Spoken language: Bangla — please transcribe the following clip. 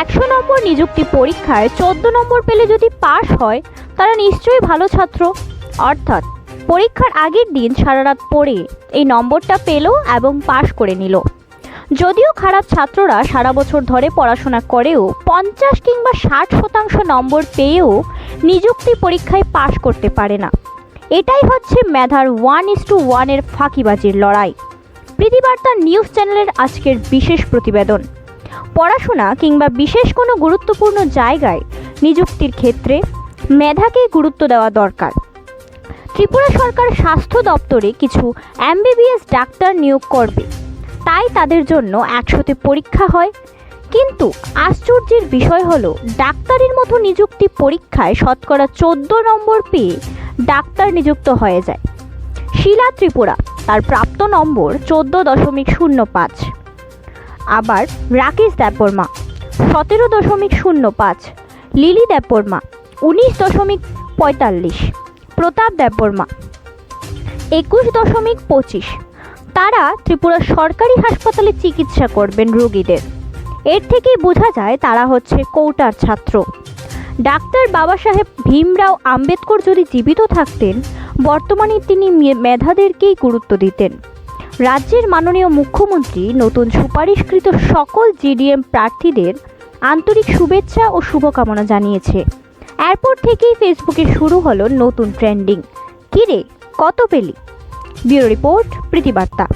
একশো নম্বর নিযুক্তি পরীক্ষায় চোদ্দ নম্বর পেলে যদি পাশ হয় তারা নিশ্চয়ই ভালো ছাত্র। অর্থাৎ পরীক্ষার আগের দিন সারা রাত পড়ে এই নম্বরটা পেল এবং পাশ করে নিল। যদিও খারাপ ছাত্ররা সারা বছর ধরে পড়াশোনা করেও পঞ্চাশ কিংবা ষাট শতাংশ নম্বর পেয়েও নিযুক্তি পরীক্ষায় পাশ করতে পারে না। এটাই হচ্ছে মেধার ওয়ান ইস টু ওয়ানের ফাঁকিবাজির লড়াই। প্রীতিবার্তা নিউজ চ্যানেলের আজকের বিশেষ প্রতিবেদন। পড়াশোনা কিংবা বিশেষ কোনো গুরুত্বপূর্ণ জায়গায় নিযুক্তির ক্ষেত্রে মেধাকে গুরুত্ব দেওয়া দরকার। ত্রিপুরা সরকার স্বাস্থ্য দপ্তরে কিছু এমবিবিএস ডাক্তার নিয়োগ করবে। তাই তাদের জন্য একশোতে পরীক্ষা হয়। কিন্তু আশ্চর্যের বিষয় হলো, ডাক্তারের মতো নিযুক্তি পরীক্ষায় শতকরা চোদ্দ নম্বর পেয়ে ডাক্তার নিযুক্ত হয়ে যায়। শিলা ত্রিপুরা, তার প্রাপ্ত নম্বর চোদ্দ দশমিক শূন্য পাঁচ। আবার রাকেশ দেববর্মা। সতেরো দশমিক শূন্য পাঁচ। লিলি দেববর্মা, উনিশ দশমিক পঁয়তাল্লিশ। প্রতাপ দেববর্মা, একুশ দশমিক পঁচিশ। তারা ত্রিপুরা সরকারি হাসপাতালে চিকিৎসা করবেন রোগীদের। এর থেকেই বোঝা যায় তারা হচ্ছে কৌটার ছাত্র। ডাক্তার বাবা সাহেব ভীমরাও আম্বেদকর যদি জীবিত থাকতেন, বর্তমানে তিনি মেধাদেরকেই গুরুত্ব দিতেন। রাজ্যের মাননীয় মুখ্যমন্ত্রী নতুন সুপারিশকৃত সকল জিডিএম প্রার্থীদের আন্তরিক শুভেচ্ছা ও শুভকামনা জানিয়েছে। এরপর থেকেই ফেসবুকে শুরু হলো নতুন ট্রেন্ডিং। কিরে, কত পেলি? Bureau report প্রীতিবার্তা